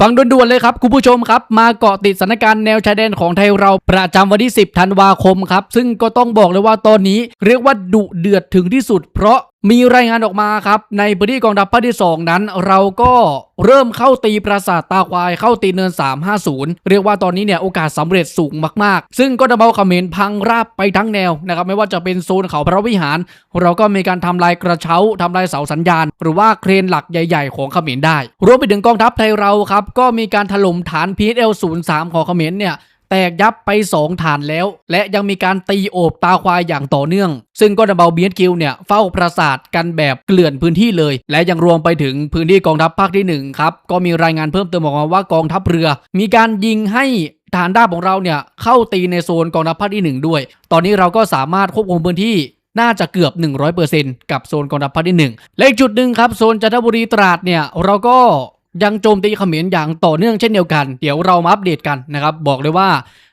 ฟังด่วนๆเลยครับคุณผู้ชมครับ มาเกาะติดสถานการณ์แนวชายแดนของไทยเราประจำวันที่ 10 ธันวาคมครับ ซึ่งก็ต้องบอกเลยว่าตอนนี้เรียกว่าดุเดือดถึงที่สุด เพราะมีรายงานออกมาครับ ในพื้นที่กองทัพภาคที่ 2 นั้น เราก็เริ่มเข้าตีปราสาทตาควายเข้าตีเนิน 350 เรียกว่าตอนนี้เนี่ยโอกาสสำเร็จสูงมากๆ ซึ่งก็จะเบาเขมรพังราบไปทั้งแนวนะครับไม่ว่าจะเป็นโซนเขาพระวิหาร เราก็มีการทำลายกระเช้าทำลายเสาสัญญาณ หรือว่าเครนหลักใหญ่ ๆ ของเขมรได้ รวมไปถึงกองทัพไทยเราครับก็มีการถล่มฐาน PSL 03 ของเขมรเนี่ย แตกยับไป 2 ฐานแล้ว และยังมีการตีโอบตาควายอย่างต่อเนื่อง ซึ่งก็ดับเบิลบีเอสคิวเนี่ยเฝ้าปราสาทกันแบบเกลื่อนพื้นที่เลย และยังรวมไปถึงพื้นที่กองทัพภาคที่ 1 ครับ ก็มีรายงานเพิ่มเติมออกมาว่ากองทัพเรือ มีการยิงให้ฐานด้าบของเราเนี่ยเข้าตีในโซนกองทัพภาคที่ 1 ด้วย ตอนนี้เราก็สามารถควบคุมพื้นที่น่าจะเกือบ 100%กับโซนกองทัพภาคที่ 1 และอีกจุดหนึ่งครับโซนจันทบุรีตราดเนี่ยเราก็ ยังโจมตีเขมรอย่างต่อเนื่องเช่นเดียวกัน เดี๋ยวเรามาอัปเดตกันนะครับ บอกเลยว่า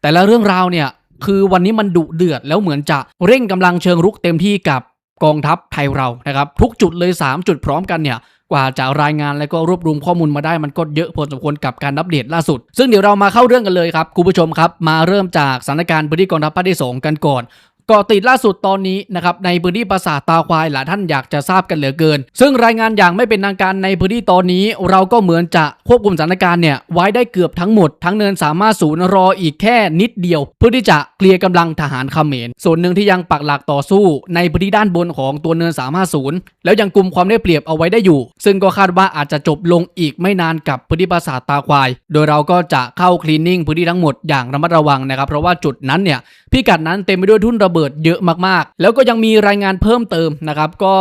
แต่ละเรื่องราวเนี่ยคือวันนี้มันดุเดือดแล้วเหมือนจะเร่งกำลังเชิงรุกเต็มที่กับกองทัพไทยเรานะครับ ทุกจุดเลย 3 จุดพร้อมกันเนี่ยกว่าจะรายงานแล้วก็รวบรวมข้อมูลมาได้มันก็เยอะพอสมควรกับการอัปเดตล่าสุด ซึ่งเดี๋ยวเรามาเข้าเรื่องกันเลยครับคุณผู้ชมครับ มาเริ่มจากสถานการณ์พื้นที่กองทัพภาคที่สองกันก่อน กาะติดล่าสุดตอนนี้นะครับในพื้นที่ปราสาทตาควายหลายท่านอยากจะทราบกันเหลือเกิน ซึ่งรายงานอย่างไม่เป็นทางการในพื้นที่ตอนนี้ เราก็เหมือนจะควบคุมสถานการณ์เนี่ยไว้ได้เกือบทั้งหมด ทั้งเนินสามารถศูนย์รออีกแค่นิดเดียว เพื่อที่จะเคลียร์กำลังทหารเขมรส่วนหนึ่งที่ยังปักหลักต่อสู้ ในพื้นที่ด้านบนของตัวเนิน350แล้วยังกลุ่มความได้เปรียบเอาไว้ได้อยู่ ซึ่งก็คาดว่าอาจจะจบลงอีกไม่นานกับพื้นที่ปราสาทตาควาย โดยเราก็จะเข้าคลีนนิ่งพื้นที่ทั้งหมดอย่างระมัดระวังนะครับเพราะว่าจุดนั้นเนี่ยพิกัดนั้นเต็มไปด้วยทุ่นระเบิดเยอะมากๆ แล้วก็ยังมีรายงานเพิ่มเติมนะครับก็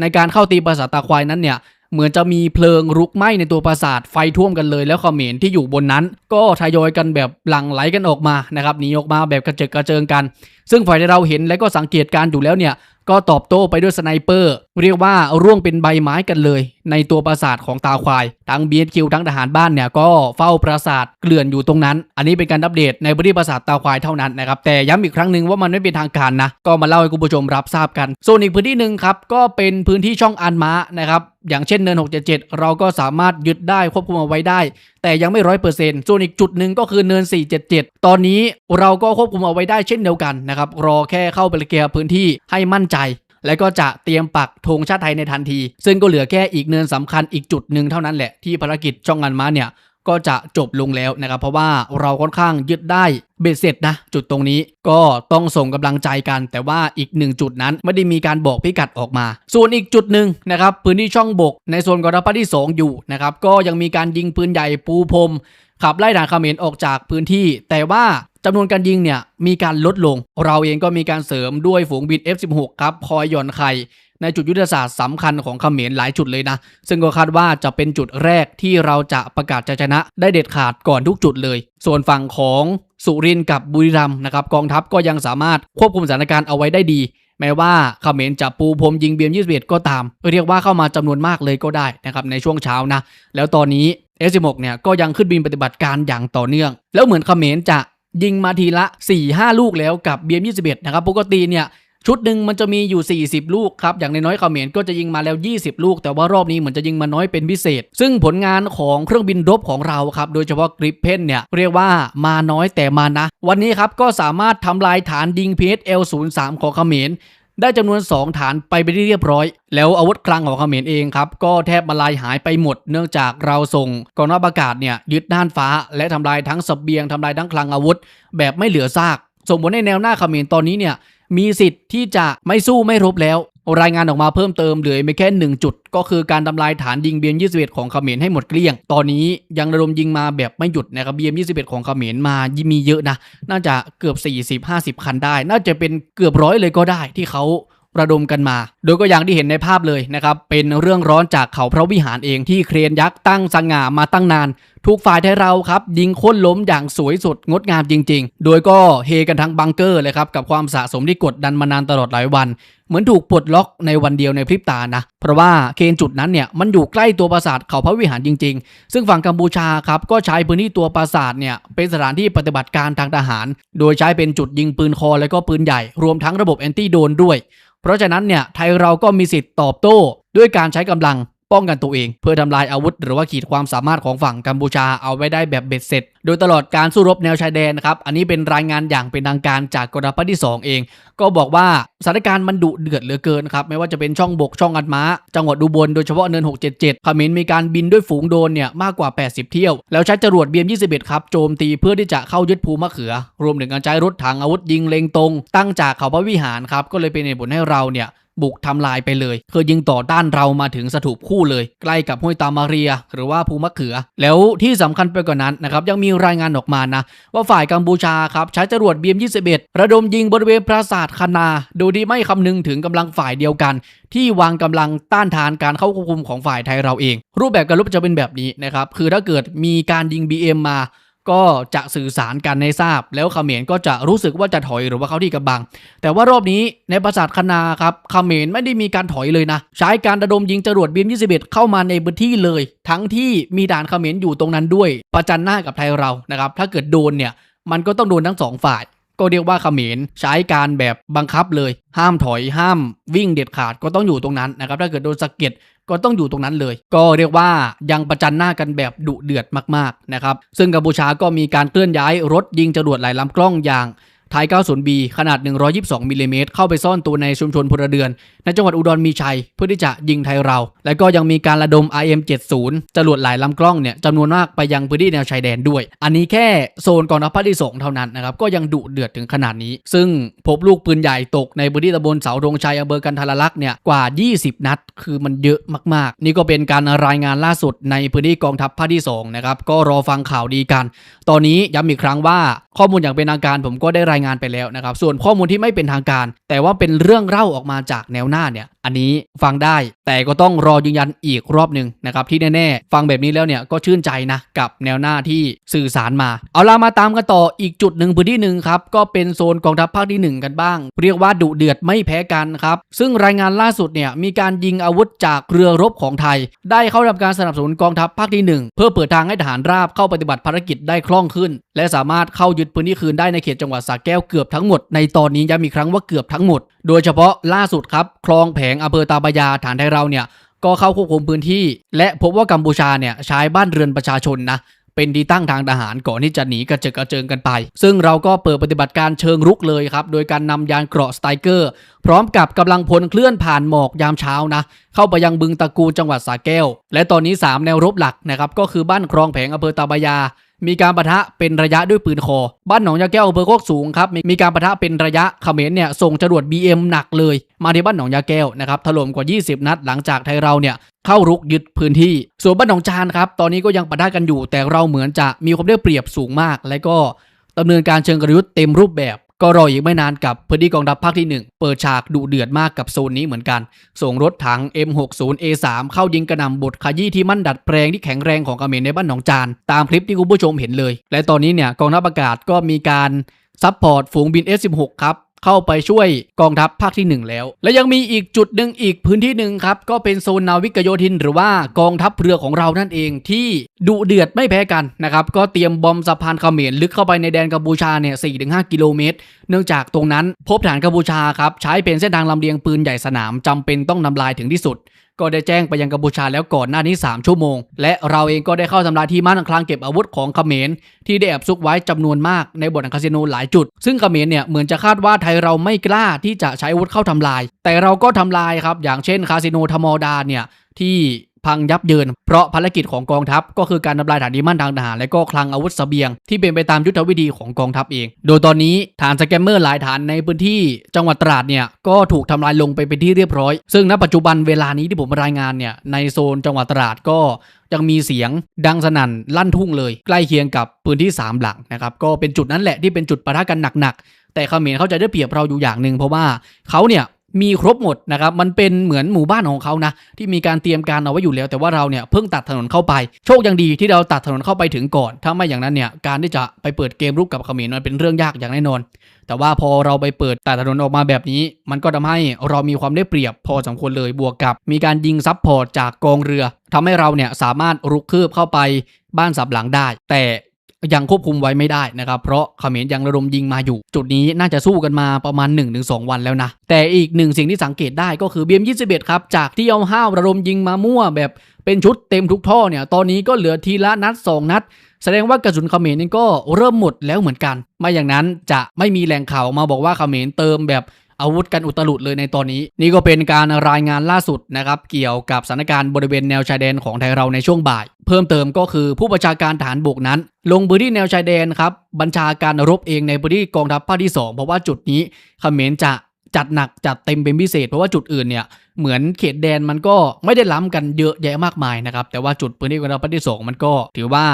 ในการเข้าตีปราสาทตาควายนั้นเนี่ยเหมือนจะมีเพลิงรุกไหม้ในตัวปราสาทไฟท่วมกันเลย แล้วเขมรที่อยู่บนนั้น ก็ทยอยกันแบบหลั่งไหลกันออกมานะครับหนีออกมาแบบกระเจิดกระเจิงกัน ซึ่งฝ่ายที่เราเห็นและก็สังเกตการอยู่แล้วเนี่ยก็ตอบโต้ไปด้วยสไนเปอร์ เรียกว่าร่วงเป็นใบไม้กันเลย ในตัวปราสาทของตาควาย ทั้ง BSQ ทั้งทหารบ้านเนี่ยก็เฝ้าปราสาทเกลื่อนอยู่ตรงนั้น อันนี้เป็นการอัปเดตในพื้นที่ปราสาทตาควายเท่านั้นนะครับ แต่ย้ำอีกครั้งหนึ่งว่ามันไม่เป็นทางการนะ ก็มาเล่าให้คุณผู้ชมรับทราบกัน ส่วนอีกพื้นที่หนึ่งครับ ก็เป็นพื้นที่ช่องอันม้านะครับ อย่างเช่นเนิน 677 เราก็สามารถยึดได้ควบคุมเอาไว้ได้ แต่ยังไม่ร้อยเปอร์เซ็นต์ส่วนอีกจุดหนึ่งก็คือเนิน 477 ตอนนี้เราก็ควบคุมเอาไว้ได้เช่นเดียวกันนะครับ รอแค่เข้าไปเคลียร์พื้นที่ให้มั่นใจ และก็จะเตรียมปักธงชาติไทยในทันที ซึ่งก็เหลือแค่อีกเนินสำคัญอีกจุดหนึ่งเท่านั้นแหละที่ภารกิจช่องงานม้าเนี่ยก็จะจบลงแล้วนะครับ เพราะว่าเราค่อนข้างยึดได้เบ็ดเสร็จนะ จุดตรงนี้ก็ต้องส่งกำลังใจกัน แต่ว่าอีกหนึ่งจุดนั้นไม่ได้มีการบอกพิกัดออกมา ส่วนอีกจุดหนึ่งนะครับ พื้นที่ช่องบก ในโซนกองทัพภาคที่ 2 อยู่นะครับ ก็ยังมีการยิงปืนใหญ่ปูพรมขับไล่ทหารเขมรออกจากพื้นที่ แต่ว่า จำนวนการยิงเนี่ยมีการลดลง เราเองก็มีการเสริมด้วยฝูงบิน F16 ครับคอยหย่อนไข่ในจุดยุทธศาสตร์สำคัญของเขมรหลายจุดเลยนะ ซึ่งก็คาดว่าจะเป็นจุดแรกที่เราจะประกาศชัยชนะได้เด็ดขาดก่อนทุกจุดเลย ส่วนฝั่งของสุรินทร์กับบุรีรัมย์นะครับกองทัพก็ยังสามารถควบคุมสถานการณ์เอาไว้ได้ดี แม้ว่าเขมรจะปูพรมยิงเบียม21 ก็ตาม เรียกว่าเข้ามาจำนวนมากเลยก็ได้นะครับในช่วงเช้านะแล้วตอนนี้ S16 เนี่ยก็ยังขึ้นบินปฏิบัติการอย่างต่อเนื่อง แล้วเหมือนเขมรจะ ยิงมาทีละ 4-5 ลูกแล้วกับเบียม21นะครับปกติเนี่ยชุดหนึ่งมันจะมีอยู่ 40 ลูกครับ อย่างในน้อยเขมรก็จะยิงมาแล้ว 20 ลูก แต่ว่ารอบนี้เหมือนจะยิงมาน้อยเป็นพิเศษ ซึ่งผลงานของเครื่องบินรบของเราครับ โดยเฉพาะกริปเพนเนี่ย เรียกว่ามาน้อยแต่มานะ วันนี้ครับก็สามารถทำลายฐานยิง PSL 03 ของเขมร ได้จำนวน 2 ฐานไปไปที่เรียบร้อย แล้วอาวุธคลังของเขมรเองครับ ก็แทบมาลายหายไปหมด เนื่องจากเราส่งกองทัพอากาศเนี่ยยึดน่านฟ้า และทำลายทั้งสเบียงทำลายทั้งคลังอาวุธ แบบไม่เหลือซากส่งผลให้แนวหน้าเขมรตอนนี้เนี่ยมีสิทธิ์ที่จะไม่สู้ไม่รบแล้ว รายงานออกมาเพิ่มเติมเหลือไม่แค่หนึ่งจุด ก็คือการทำลายฐานยิงเบียม21 ของเขมรให้หมดเกลี้ยง ตอนนี้ยังระดมยิงมาแบบไม่หยุดนะครับเบียม21 ของเขมรมามีเยอะนะ น่าจะเกือบ 40-50 คันได้ น่าจะเป็นเกือบร้อยเลยก็ได้ที่เขา ระดมกันมา โดยก็อย่างที่เห็นในภาพเลยนะครับเป็นเรื่องร้อนจากเขาพระวิหารเองที่เครนยักษ์ตั้งสง่ามาตั้งนาน ทุกฝ่ายไทยเราครับยิงโค้นล้มอย่างสวยสดงดงามจริง ๆ โดยก็เฮกันทั้งบังเกอร์เลยครับกับความสะสมที่กดดันมานานตลอดหลายวัน เหมือนถูกปลดล็อกในวันเดียวในพริบตานะเพราะว่าเคนจุดนั้นเนี่ยมันอยู่ใกล้ตัวปราสาทเขาพระวิหารจริง ๆ ซึ่งฝั่งกัมพูชาครับก็ใช้พื้นที่ตัวปราสาทเนี่ยเป็นสถานที่ปฏิบัติการทางทหาร โดยใช้เป็นจุดยิงปืนคอและก็ปืนใหญ่ รวมทั้งระบบแอนตี้โดนด้วย เพราะฉะนั้นเนี่ยไทยเราก็มีสิทธิ์ตอบโต้ด้วยการใช้กำลัง ป้องกันตัวเอง เพื่อทำลายอาวุธ หรือว่าขีดความสามารถของฝั่งกัมพูชาเอาไว้ได้แบบเบ็ดเสร็จ โดยตลอดการสู้รบแนวชายแดนนะครับอันนี้เป็นรายงานอย่างเป็นทางการจากกองทัพภาคที่ 2 เอง ก็บอกว่าสถานการณ์มันดุเดือดเหลือเกินครับไม่ว่าจะเป็นช่องบกช่องอัดม้า จังหวัดอุบลโดยเฉพาะเนิน 677เขมรมีการบินด้วยฝูงโดนเนี่ยมากกว่า 80 เที่ยว แล้วใช้จรวด BM21 ครับโจมตีเพื่อที่จะเข้ายึดภูมะเขือ รวมถึงการใช้รถถังอาวุธยิงเล็งตรง ตั้งจากเขาพระวิหารครับก็เลยเป็นเหตุผลให้เราเนี่ย บุกทำลายไปเลย คือยิงต่อต้านเรามาถึงสถูปคู่เลย ใกล้กับห้วยตามาเรีย หรือว่าภูมะเขือ แล้วที่สำคัญไปกว่านั้นนะครับยังมีรายงานออกมานะ ว่าฝ่ายกัมพูชาครับใช้จรวด BM21 ระดมยิงบริเวณปราสาทคานา โดยที่ไม่คำนึงถึงกำลังฝ่ายเดียวกัน ที่วางกำลังต้านทานการเข้าควบคุมของฝ่ายไทยเราเอง รูปแบบการรบจะเป็นแบบนี้นะครับคือถ้าเกิดมีการยิง BM มา ก็จะสื่อสารกันให้ทราบ แล้วเขมรก็จะรู้สึกว่าจะถอยหรือว่าเข้าที่กำบัง แต่ว่ารอบนี้ในปราสาทคณาครับเขมรไม่ได้มีการถอยเลยนะ ใช้การระดมยิงจรวดบีม21 เข้ามาในพื้นที่เลย ทั้งที่มีด่านเขมรอยู่ตรงนั้นด้วย ประจันหน้ากับไทยเรานะครับถ้าเกิดโดนเนี่ยมันก็ต้องโดนทั้งสองฝ่าย ก็เรียกว่าเขมรใช้การแบบบังคับเลย ห้ามถอยห้ามวิ่งเด็ดขาดก็ต้องอยู่ตรงนั้นนะครับถ้าเกิดโดนสะเก็ดก็ต้องอยู่ตรงนั้นเลย ก็เรียกว่ายังประจันหน้ากันแบบดุเดือดมากๆนะครับซึ่งกัมพูชาก็มีการเคลื่อนย้ายรถยิงจรวดหลายลำกล้องอย่าง ไทย 90B ขนาด 122มิลลิเมตรเข้าไปซ่อนตัวในชุมชนพลเรือน ในจังหวัดอุดรมีชัย เพื่อที่จะยิงไทยเรา และก็ยังมีการระดม IM70 จรวดหลายลำกล้องเนี่ยจำนวนมากไปยังพื้นที่แนวชายแดนด้วย อันนี้แค่โซนกองทัพภาคที่สองเท่านั้นนะครับ ก็ยังดุเดือดถึงขนาดนี้ ซึ่งพบลูกปืนใหญ่ตกในพื้นที่ตำบลเสาธงชัยอำเภอกันทรลักษ์เนี่ยกว่า 20 นัด คือมันเยอะมากๆ นี่ก็เป็นการรายงานล่าสุดในพื้นที่กองทัพภาคที่สองนะครับก็รอฟังข่าวดีกัน ตอนนี้ย้ำอีกครั้งว่า ข้อมูลอย่างเป็นทางการผมก็ได้รายงานไปแล้วนะครับ ส่วนข้อมูลที่ไม่เป็นทางการ แต่ว่าเป็นเรื่องเล่าออกมาจากแนวหน้าเนี่ย อันนี้ฟังได้ แต่ก็ต้องรอยืนยันอีกรอบหนึ่งนะครับ ที่แน่ๆ ฟังแบบนี้แล้วเนี่ยก็ชื่นใจนะกับแนวหน้าที่สื่อสารมา เอาล่ะมาตามกันต่ออีกจุดหนึ่งพื้นที่หนึ่งครับ ก็เป็นโซนกองทัพภาคที่หนึ่งกันบ้าง เรียกว่าดุเดือดไม่แพ้กันครับ ซึ่งรายงานล่าสุดเนี่ยมีการยิงอาวุธจากเรือรบของไทย ได้เข้ารับการสนับสนุนกองทัพภาคที่หนึ่งเพื่อเปิดทางให้ทหารราบเข้าปฏิบัติภารกิจได้คล่องขึ้น และสามารถเข้ายึดพื้นที่คืนได้ในเขตจังหวัดสระแก้วเกือบทั้งหมดในตอนนี้ย้ำอีกครั้งว่าเกือบทั้งหมด โดยเฉพาะล่าสุดครับคลองแผงอำเภอตาบายาฐานไทยเราเนี่ยก็เข้าควบคุมพื้นที่ และพบว่ากัมพูชาเนี่ยใช้บ้านเรือนประชาชนนะเป็นที่ตั้งทางทหารก่อนที่จะหนีกระเจิงกระเจิงกันไป ซึ่งเราก็เปิดปฏิบัติการเชิงรุกเลยครับ โดยการนำยานเกราะสไตรเกอร์ พร้อมกับกำลังพลเคลื่อนผ่านหมอกยามเช้านะ เข้าไปยังบึงตะกูจังหวัดสระแก้ว และตอนนี้ 3 แนวรบหลักนะครับ ก็คือบ้านคลองแผงอำเภอตาบายา มีการปะทะเป็นระยะด้วยปืนคอ บ้านหนองยาแก้วอำเภอโคกสูงครับ มีการปะทะเป็นระยะเขมรเนี่ยส่งจรวด BM หนักเลย มาที่บ้านหนองยาแก้วนะครับถล่มกว่า 20 นัดหลังจากไทยเราเนี่ยเข้ารุกยึดพื้นที่ ส่วนบ้านหนองจานครับ ตอนนี้ก็ยังปะทะกันอยู่ แต่เราเหมือนจะมีความได้เปรียบสูงมาก และก็ดำเนินการเชิงกลยุทธ์เต็มรูปแบบ ก็รออีกไม่นานกับพื้นที่กองทัพภาคที่ 1 เปิดฉากดุเดือดมากกับโซนนี้เหมือนกัน ส่งรถถัง M60A3 เข้ายิงกระหน่ำบทขยี้ที่มั่นดัดแปลงที่แข็งแรงของเมรในบ้านหนองจาน ตามคลิปที่คุณผู้ชมเห็นเลย และตอนนี้เนี่ยกองทัพอากาศก็มีการซัพพอร์ตฝูงบิน F16 ครับ เข้าไปช่วยกองทัพภาคที่ 1 แล้ว และยังมีอีกจุดหนึ่งอีกพื้นที่หนึ่งครับ ก็เป็นโซนนาวิกโยธิน หรือว่ากองทัพเรือของเรานั่นเองที่ดุเดือดไม่แพ้กันนะครับ ก็เตรียมบอมสะพานเขมรลึกเข้าไปในแดนกัมพูชาเนี่ย4-5กิโลเมตร เนื่องจากตรงนั้นพบฐานกัมพูชาครับใช้เป็นเส้นทางลำเลียงปืนใหญ่สนามจำเป็นต้องนำลายถึงที่สุด ก็ได้แจ้งไปยังกัมพูชาแล้วก่อนหน้านี้ 3 ชั่วโมง และเราเองก็ได้เข้าทำลายที่มั่นคลังเก็บอาวุธของเขมร ที่ได้แอบซุกไว้จำนวนมากในบ่อนคาสิโนหลายจุด ซึ่งเขมรเนี่ยเหมือนจะคาดว่าไทยเราไม่กล้าที่จะใช้อาวุธเข้าทำลาย แต่เราก็ทำลายครับอย่างเช่นคาสิโนธรรมดาเนี่ยที่ พังยับเยิน เพราะภารกิจของกองทัพ ก็คือการทำลายฐานที่มั่นทางทหาร และก็คลังอาวุธเสบียง ที่เป็นไปตามยุทธวิธีของกองทัพเอง โดยตอนนี้ฐานสแกมเมอร์หลายฐานในพื้นที่จังหวัดตราดเนี่ยก็ถูกทำลายลงไปเป็นที่เรียบร้อย ซึ่งณปัจจุบันเวลานี้ที่ผมรายงานเนี่ยในโซนจังหวัดตราดก็ยังมีเสียงดังสนั่นลั่นทุ่งเลย ใกล้เคียงกับพื้นที่ 3 หลังนะครับก็เป็นจุดนั้นแหละที่เป็นจุดปะทะกันหนักๆแต่เขมรเขาจะได้เปรียบเราอยู่อย่างหนึ่งเพราะว่าเขาเนี่ย มีครบหมดนะครับ มันเป็นเหมือนหมู่บ้านของเขานะ ที่มีการเตรียมการเอาไว้อยู่แล้ว แต่ว่าเราเนี่ยเพิ่งตัดถนนเข้าไป โชคยังดีที่เราตัดถนนเข้าไปถึงก่อน ถ้าไม่อย่างนั้นเนี่ยการที่จะไปเปิดเกมรุกกับเขมรมันเป็นเรื่องยากอย่างแน่นอน แต่ว่าพอเราไปเปิดตัดถนนออกมาแบบนี้ มันก็ทำให้เรามีความได้เปรียบพอสมควรเลยบวกกับ มีการยิงซับพอร์ตจากกองเรือทำให้เราเนี่ยสามารถรุกคืบเข้าไปบ้านสับหลังได้ แต่ ยังควบคุมไว้ไม่ได้นะครับ เพราะเขมรยังระดมยิงมาอยู่ จุดนี้น่าจะสู้กันมาประมาณ 1-2 วันแล้วนะ แต่อีกหนึ่งสิ่งที่สังเกตได้ก็คือ BM21 ครับ จากที่เอาห้าวระดมยิงมามั่วแบบเป็นชุดเต็มทุกท่อเนี่ย ตอนนี้ก็เหลือทีละนัด 2 นัด แสดงว่ากระสุนเขมรนี่ก็เริ่มหมดแล้วเหมือนกัน ไม่อย่างนั้นจะไม่มีแหล่งข่าวมาบอกว่าเขมรเติมแบบ อาวุธกันอุตลุดเลยในตอนนี้ นี่ก็เป็นการรายงานล่าสุดนะครับเกี่ยวกับสถานการณ์บริเวณแนวชายแดนของไทยเราในช่วงบ่าย เพิ่มเติมก็คือผู้บัญชาการฐานบกนั้น ลงพื้นที่แนวชายแดนครับบัญชาการรบเองในพื้นที่กองทัพภาคที่สองเพราะว่าจุดนี้เขมรจะจัดหนักจัดเต็มเป็นพิเศษ เพราะว่าจุดอื่นเนี่ยเหมือนเขตแดนมันก็ไม่ได้ล้ำกันเยอะแยะมากมายนะครับแต่ว่าจุดพื้นที่กองทัพภาคที่สองมันก็ถือว่า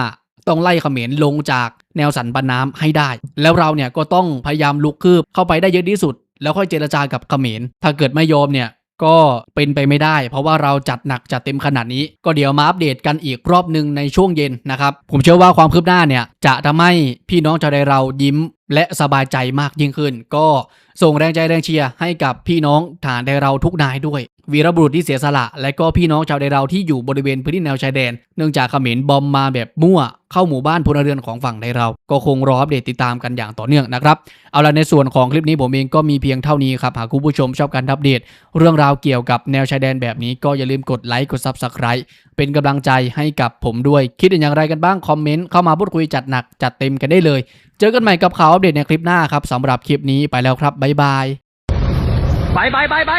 ต้องไล่เขมรลงจากแนวสันปันน้ำให้ได้ แล้วเราเนี่ยก็ต้องพยายามลุกคืบเข้าไปได้เยอะที่สุด แล้วค่อยเจรจากับเขมร ถ้าเกิดไม่ยอมเนี่ยก็เป็นไปไม่ได้ เพราะว่าเราจัดหนักจัดเต็มขนาดนี้ ก็เดี๋ยวมาอัปเดตกันอีกรอบหนึ่งในช่วงเย็นนะครับ ผมเชื่อว่าความคืบหน้าเนี่ย จะทำให้พี่น้องชาวไทยเรายิ้มและสบายใจมากยิ่งขึ้น ก็ส่งแรงใจแรงเชียร์ให้กับพี่น้องฐานไทยเราทุกนายด้วยวีรบุรุษที่เสียสละ และก็พี่น้องชาวไทยเราที่อยู่บริเวณพื้นที่แนวชายแดน เนื่องจากเขมรบอมมาแบบมั่วเข้าหมู่บ้านพลเรือนของฝั่งไทยเรา ก็คงรออัปเดตติดตามกันอย่างต่อเนื่องนะครับ เอาละในส่วนของคลิปนี้ผมเองก็มีเพียงเท่านี้ครับ หากคุณผู้ชมชอบการอัปเดต เรื่องราวเกี่ยวกับแนวชายแดนแบบนี้ก็อย่าลืมกดไลค์กด Subscribe เป็นกำลังใจให้กับผมด้วย คิดอย่างไรกันบ้างคอมเมนต์เข้ามาพูดคุยจัดหนักจัดเต็มกันได้เลย เจอกันใหม่กับข่าวอัปเดตในคลิปหน้าครับสำหรับคลิปนี้ไปแล้วครับบ๊ายบายไปไปไปไป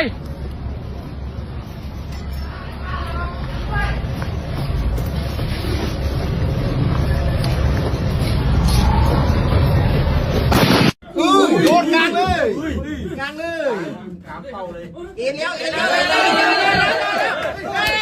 โดนกลางเลยกลางเลยกลางเป้าเลยเอ็นแล้วเอ็นแล้วเอ็นแล้ว